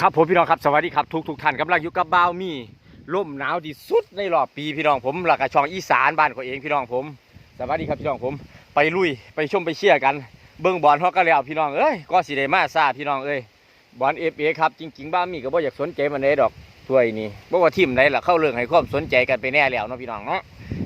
ครับผมพี่น้องครับสวัสดีครับทุกทุกท่านกำลังอยู่กับบ่าวมีลมหนาวที่สุดในรอบปีพี่น้องผมหลักกระช่องอีสานบ้านเขาเองพี่น้องผมสวัสดีครับพี่น้องผม ไปลุยไปชมไปเชียร์กัน เบิ้งบอลฮอกกันแล้วพี่น้องเอ้ยก็สิได้มาซาพี่น้องเอ้ยบอลเอฟเอครับจริงๆบ้าวมีก็บ่อยากสนใจมันเลยดอกถ้วยนี้บ่ว่าทีมไหนล่ะเข้าเรื่องให้ความสนใจกันไปแน่แล้วเนาะพี่น้องเนาะ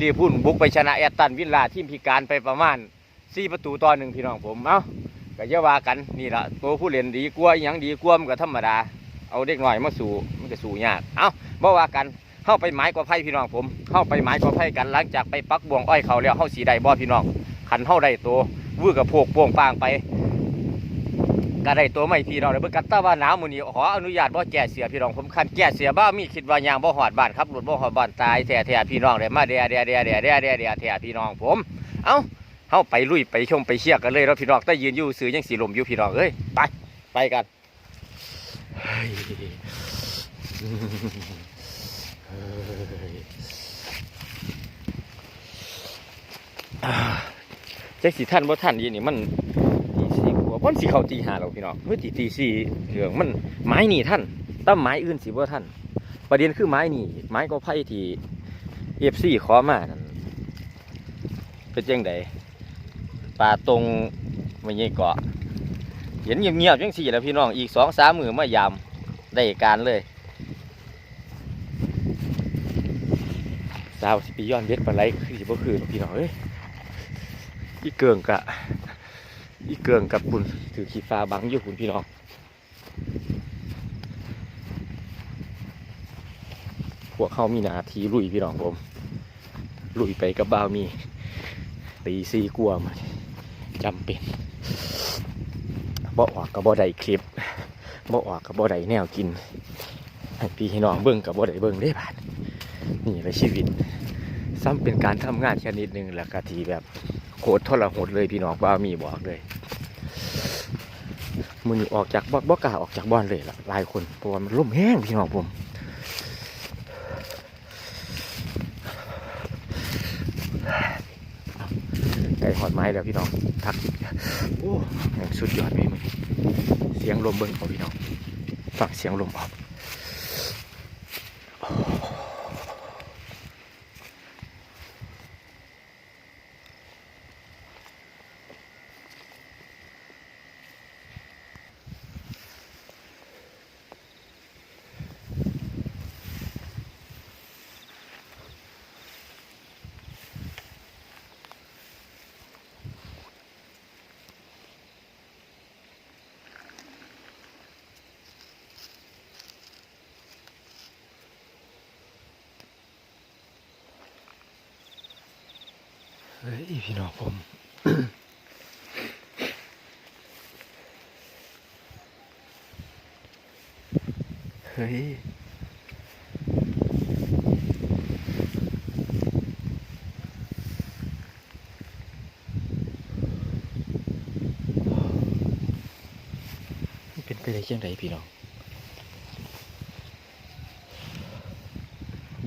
ลีพูนบุกไปชนะแอตตันวิลล่าทีมพิการไปประมาณ4ประตูต่อหนึ่งพี่น้องผมเอ้า ก็อย่าว่ากันนี่ละตัวผู้เล่นดีกว่าอหยังดีกว่ามันก็ธรรมดา เอาเด็กหน่อยมาสู่มันก็สู่ยากเอาบ่ว่ากันเข้าไปไม้กว่าไผ่พี่น้องผมเข้าไปไม้กว่าไผ่กันหลังจากไปปักบ่วงอ้อยเขาแล้วเข้าสีใดบ่พี่น้องขันเข้าได้ตัววื้อกับโพกป่งปางไปก็ได้ตัวไม่พี่น้องเลยเบิ่งกันแตาว่าหนาวมือนี้ขออนุญาตบ่แก่เสียพี่น้องผมคันแก่เสียบ้ามีคิดว่ายางบ่หอดบ้านครับรถบ่หอดบ้านตายแท้ๆพี่น้องเลยมาเดียเดียเดียเดียเดียเดียเดียแท้พี่น้องผมเอ้า เฮาไปลุยไปชมไปเชียร์กันเลยเราพี่น้องแต่ยืนอยู่ซื้อยังสีลมอยู่พี่น้องเอ้ยไปไปกันเจ็คสีท่านว่าท่านยีนี่มันตีสี่กว่ามันสีเขาตีหาเราพี่น้องเมื่อตีตีสี่เหลืองมันไม้นี่ท่านตั้มไม้อื่นสิว่าท่าน ประเด็นคือไม้นี่ไม้ก็ไผ่ที่เอฟซีขอมานั่นเป็นจังได ป่าตรงไม่ใช่เกาะเห็นเงียบๆจังสี่แล้วพี่น้องอีกสองสามมือมายามได้การเลยสาวสิปีย้อนเบ็ดปลาไหลคือสิบ่คือหรอกพี่น้องเอ้ยอีเกิงกะอีเกิงกับบุญถือขีฟ้าบังอยู่คุณพี่น้องพวกเขามีหนาทีลุยพี่น้องผมลุยไปกับบ่าวมีตีซีกลัวมา จำเป็นบ่ออกกับบ่ได้คลิปบ่ออกกับบ่ได้แนวกินพี่ให้น้องเบิ่งกับบ่ได้เบิ่งได้บาดนี่แหละชีวิต ซ้ำเป็นการทำงานชนิดหนึ่งแหละกะทีแบบโคตรทรหดเลยพี่น้องบ่ามีบอกเลยมือออกจากบ่บ่กล้าออกจากบ้านเลยล่ะหลายคนเพราะว่ามันร่มแห้งพี่น้องผม ไก่หอดไม้แล้วพี่น้องทักโอ้สุดยอดพี่มึงเสียงลมเบิ้งเอาพี่น้องฟังเสียงลมออก ฮ้ยพี่น้องผมเฮ้ยเป็นไปได้ยังไงพี่น้อง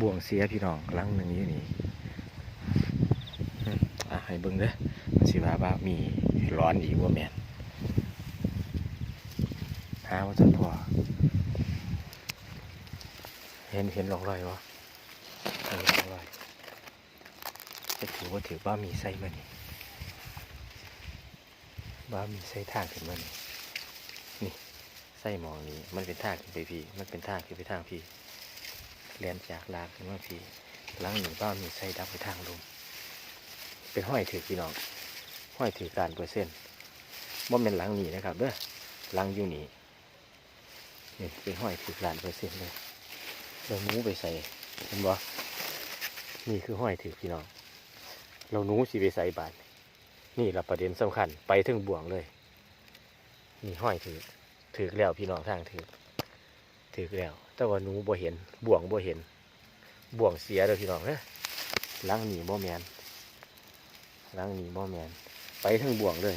บ่วงเสียพี่น้องลังหนึ่งอยู่นี่ ให้เบิ่งเด้อมันสิว่าว่ามีร้อนอีกว่าแมนหาว่าจนพอเห็นเห็นร่องรอยวะเห็นร่องรอยจะถือว่าถือว่ามีไส้มันนี่ว่ามีไส้ทางขึ้นมานี่นี่ไส้หมองนี้มันเป็นทางขึ้นไปพี่ มันเป็นทางขึ้นไปทางพี่เลียนจากลากขึ้นมาพี่หลังหนึ่งบ้ามีไส้ดับไปทางลม เป็นห้อยถือพี่น้องห้อยถือการเปอร์เซ็นต์ว่าเป็นหลังนี้นะครับเด้อหลังอยู่นี่นี่เป็นห้อยถือการเปอร์เซ็นต์เลยเราหนูไปใส่เห็นบ่นี่คือห้อยถือพี่น้อง เราหนูสิไปใส่บาทนี่ละประเด็นสำคัญไปถึงบ่วงเลยนี่ห้อยถือถือแล้วพี่น้องทางถือถือแล้ว แต่ว่าหนูบ่เห็นบ่วงบ่เห็นบ่วงเสียเลยพี่น้องเด้อหลังหนีบ่แมน ล้างนีบ่แมนไปทั้งบ่วงเลย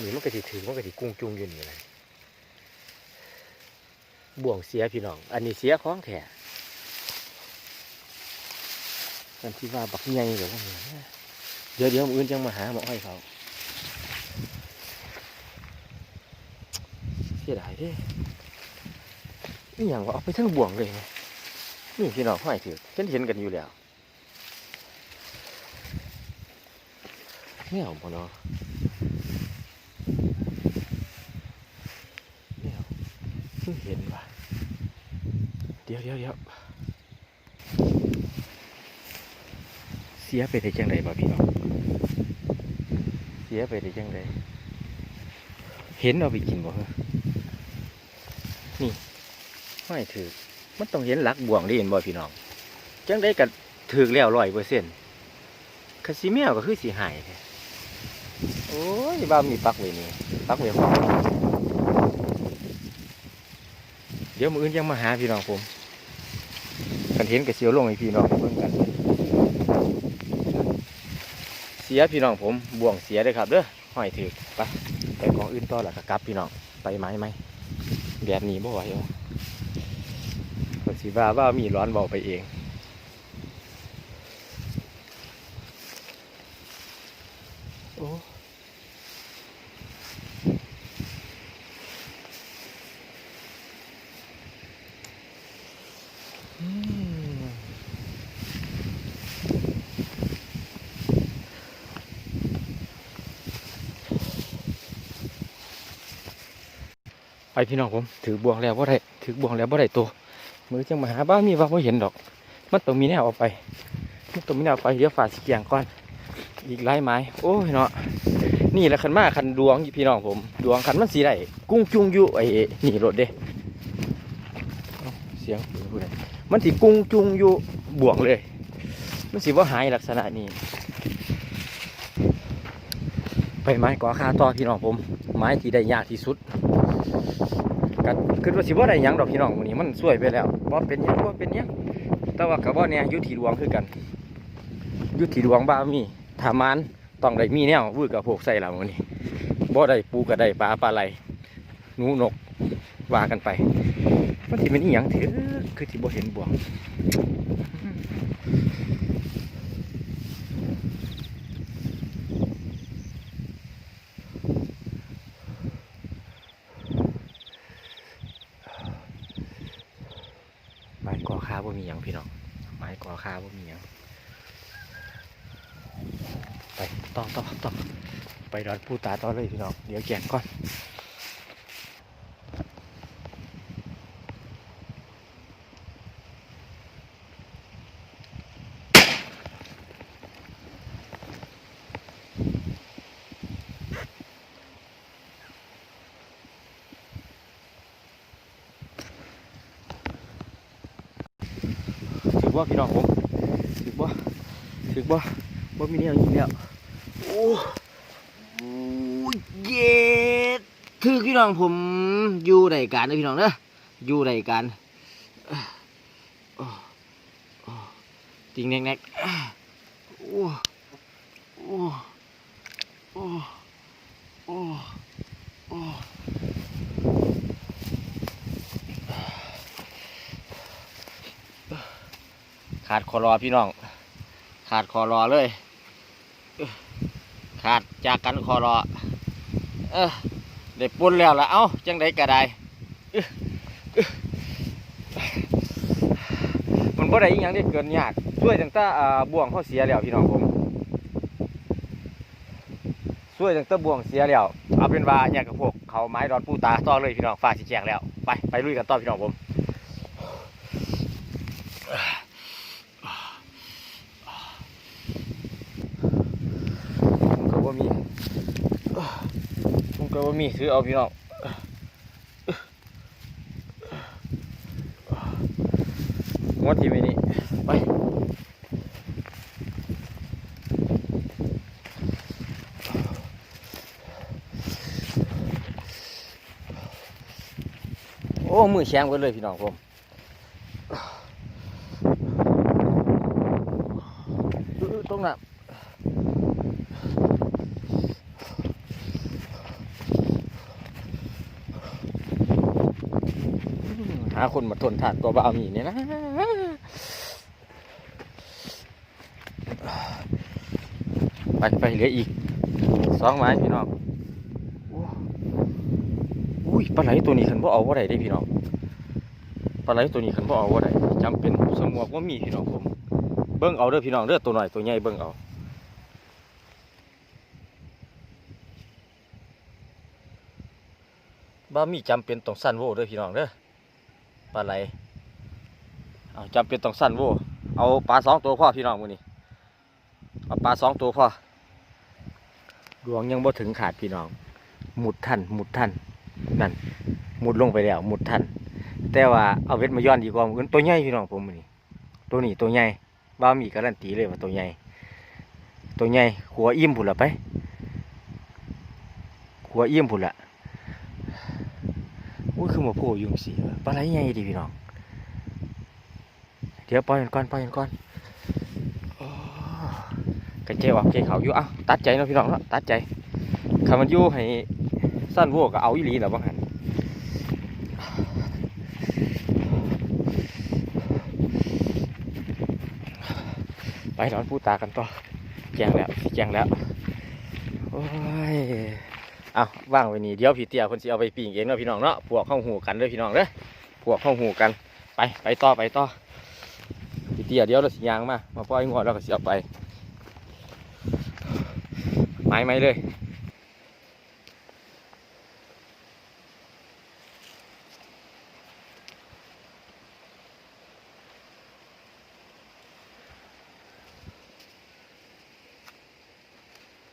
นี่มันก็สิถือมันก็สิกุ้งจุงอยู่นี่เลยบ่วงเสียพี่น้อง อันนี้เสียของแท้กันที่ว่าบักใหญ่เดี๋ยวว่าเนี่ยเดี๋ยวเดี๋ยวมื้ออื่นจังมาหาหมอให้เขาเสียดายเด้นี่อย่างว่าเอาไปทั้งบ่วงเลยไงนี่พี่น้องห้อยถือเห็นเห็นกันอยู่แล้ว ไม่เอาบ่เนาะไม่เอาเพิ่งเห็นว่ะเดี๋ยวเดี๋ยวเดี๋ยวเสียไปได้จังไดบ่พี่น้องเสียไปได้จังไดเห็นเอาไปกินบ่เหรอนี่ห้อยถือมันต้องเห็นหลักบ่วงได้เห็นบ่พี่น้องจังได้ก็ถือแล้วร้อยเปอร์เซ็นต์คาซิเมียก็คือสีหายแท้ โอ้ยบ้ามีปักไว้นี่ปักไว้ของเดี๋ยวมืออื่นยังมาหาพี่น้องผมกันเห็นกับเสียวลงให้พี่น้องเบิ่งกันเสียพี่น้องผมบ่วงเสียเลยครับเด้อห้อยถือไปไปของอื่นต่อแล้วก็กลับพี่น้องไปไหมไหมแบบนี้บ่ไหววะคนสีว่าว่ามีร้อนเบาไปเองโอ้ พี่น้องผมถือบ่วงแล้วว่าได้ถือบ่วงแล้วว่าได้ตัวมือจังมาหาบ้ามีว่าไม่เห็นดอก มันต้องมีแนวเอาไปมันต้องมีแนวไปเดี๋ยวฝ่าสีเกียงก่อน อีกหลายไม้โอ้ยเนาะนี่แหละคันมาคันดวงพี่น้องผม ดวงคันมันสีได้กุ้งจุงอยู่ไอ้นี่รถเด้เสียงพูดอะไรมันสีกุ้งจุงอยู่บ่วงเลย มันสีว่าหายลักษณะนี้ไปไม้ก่อคาต่อพี่น้องผม ไม้ที่ได้ยากที่สุด ก็คือว่าสิบ่ได้หยังดอกพี่น้องมื้อนี้มันสวยไปแล้วบ่เป็นหยังบ่เป็นหยังแต่ว่าก็บ่แน่อยู่ที่ดวงคือกันยู่ที่ดวงบ่ามีถามานต้องได้มีแนววื้อกับพวกใส่ละมื้อนี้บ่ได้ปูก็ได้ปลาปลาไหลนูนกว่ากันไปมันสิเป็นอีหยังเถือคือสิบ่เห็นบวงไม้ก่อคาบ่มีหยังพี่น้องไม้ก่อคาบ่มีหยังไปต่อต่อต่อไปดอนผู้ตาต่อเลยพี่น้องเดี๋ยวแกนก่อน ถือว่าพี่น้องผมถือว่าถือว่า ว่มีเนี่ยยิงแล้วโอ้โอ้เย็ดถือพี่น้องผมอยู่ในการนะพี่น้องเนอะอยู่ในการเอ้อโอ้โอ้ติงแนกแนกโอ้โอ้โอ้โอ้โอ้ขาดคอรอพี่น้อง ขาดคอรอเลย ขาดจากกันคอรอเออได้ปุ่นแล้วละเอ้าจังไดก็ได้มันบ่ได้อีหยังที่เกินยากช่วยตั้งแต่อ่าบ่วงเขาเสียแล้วพี่น้องผมช่วยตั้งแต่บ่วงเสียแล้วเอาเป็นว่าอยากกับพวกเขาไม้ดอนปูตาต่อเลยพี่น้องฟ้าสิแจงแล้ว ไปไปลุยกันต่อพี่น้องผมก็บ่มี ก็บ่มีซื้อเอาพี่น้องงดที่ไม่นี่ไปโอ้ มือแข็งกันเลยพี่น้องผมอื้อตรงนั้น หา คนมาทนทานตัวบ้ามีเนี่ยนะไปไปเหลืออีกสองไม้พี่น้องอุ้ยปลาไหลตัวนี้คันบ่เอาบ่ได้เด้พี่น้องปลาไหลตัวนี้คันบ่เอาบ่ได้จำเป็นสมวกว่ามีพี่น้องผม เบิ่งเอาเด้อพี่น้องเด้อตัวน้อยตัวใหญ่เบิ่งเอาบ่มีจำเป็นต้องสั้นโว้เด้อพี่น้องเด้อ ปลาไหลเอาจำเป็นต้องสั้นโว้เอาปลาสองตัวพ่อพี่น้องมือนี้เอาปลาสองตัวพ่อดวงยังบ่ถึงขาดพี่น้อง หมุดทันหมุดทันนั่นหมุดลงไปแล้วหมุดทันแต่ว่าเอาเวทมาย้อนดีกว่ามันตัวใหญ่พี่น้องผมมือนี้ตัวนี้ตัวใหญ่บ้ามีการันตีเลยว่าตัวใหญ่ตัวใหญ่ขัวอิ่มพุ่นละไปขัวอิ่มพุ่นละ อุ้ยคือมาโผล่ยุงสีปลาไหลใหญ่ดีพี่น้องเดี๋ยวปล่อยมันก่อนปล่อยมันก่อนกระเจออกเจเขาอยู่เอ้าตัดใจเนาะพี่น้องเนาะตัดใจคำมันอยู่ให้สั้นวัวก็เอาอีหลีแล้วบ้างหันไปนอนพูดตากันต่อแจ้งแล้วแจ้งแล้ว โอ้ย เอาว่างไว้นี่เดี๋ยวพี่เตี้ยคนสิเอาไปปีงเองเนาะพี่น้องเนาะพวกเข้าหูกันเด้อพี่น้องเด้อพวกเข้าหูกันไปไปต่อไปต่อพี่เตี้ยเดี๋ยวเราสิยางมามาปล่อยงอดแล้วก็สิเอาไปไม้ไม้เลย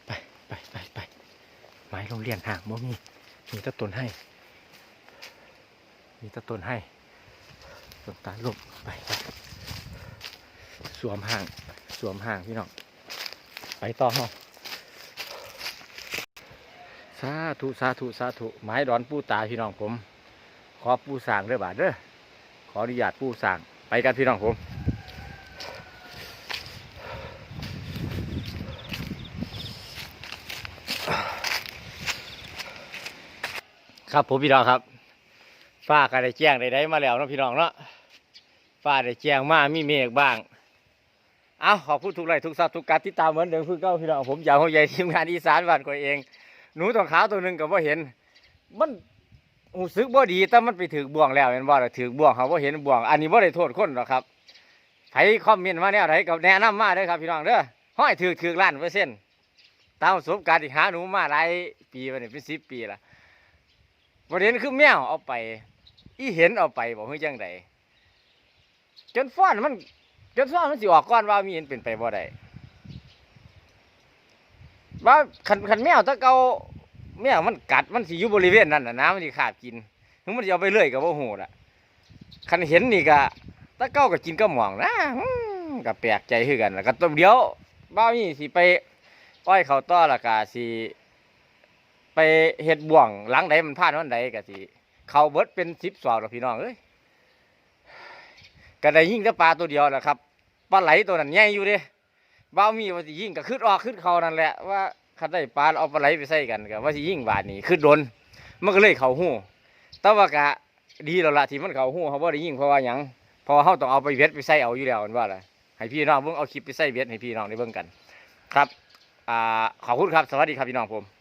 ไปไปไป ไม้โรงเรียนห่างบ่มีมีตะต้นให้ มีตะต้นให้ต้นตาลมไปไปสวมห่างสวมห่างพี่น้องไปต่อเฮาสาธุสาธุสาธุไม้ดอนปูตาพี่น้องผม ขอปูสางเด้อบาทเด้อขออนุญาตปูสางไปกันพี่น้องผม ครับผมพี่น้องครับฟ้าก็ได้แจ้งได้มาแล้วนะพี่น้องเนาะฟ้าได้แจ้งมามีเมฆบ้าง เอาขอบคุณทุกไลทุกซับทุกการติดตามเหมือนเดิมคือเก้าพี่น้องผมอยากหัวใหญ่ทีมงานอีสานบ้านตัวเอง หนูตัวขาวตัวหนึ่งก็บ่เห็น มันหูซึกบ่ดีแต่มันไปถือบ่วงแล้วเห็นบ่ล่ะถือบ่วงเขาบ่เห็นบ่วง อันนี้บ่ได้โทษคนหรอกครับใครคอมเมนต์มาแนวไหนก็แนะนำมาเด้อครับพี่น้องเด้อห้อยถือถือล้านเปอร์เซ็นต์ตามประสบการณ์ที่หาหนูมาหลายปีมาเนี่ยเป็นสิบปีละ ประเด็นคือแมวเอาไป อีเห็นเอาไปบอกให้จังใดจนฟ้อนมัน จนฟ้อนมันสิออกก้อนว่ามีเห็นเป็นไปบ่ได้ว่าขันขันแมวถ้าเกาแมวมันกัดมันสิอยู่บริเวณนั้นนะนะมันสิขาดกินถึงมันจะเอาไปเรื่อยกับว่าโหดอะขันเห็นนี่ก็ถ้าเก้าก็กินก็หมองนะก็แปลกใจคือกันแล้วก็ตัวเดียวบ้าวนี่สิไปอ้อยเขาต้อละกาสิ ไปเฮ็ดบ่วงหลังใดมันพลาดวันใดก็สิเขาเบิดเป็นสิบสอบแล้วพี่น้องเอ้ยก็ได้ยิ่งแต่ปลาตัวเดียวแหละครับปลาไหลตัวนั้นใหญ่อยู่เด้บ้ามีว่าสิยิ่งก็ขึ้นออกขึ้นเขานั่นแหละว่าคันได้ปลาเอาปลาไหลไปใส่กันก็ว่าสิยิ่งบาดนี้ขึ้นโดนมันก็เลยเขาหู้แต่ว่ากะดีแล้วละที่มันเขาหู้เขาบ่ได้ยิ่งเพราะว่าหยังพราะว่าเฮาต้องเอาไปเวทไปใส่เอาอยู่แล้วมันว่าล่ะให้พี่น้องเบิ่งเอาคลิปไปใส่เวทให้พี่น้องได้เบิ่งกัน ครับอ่าขอบคุณครับสวัสดีครับพี่น้องผม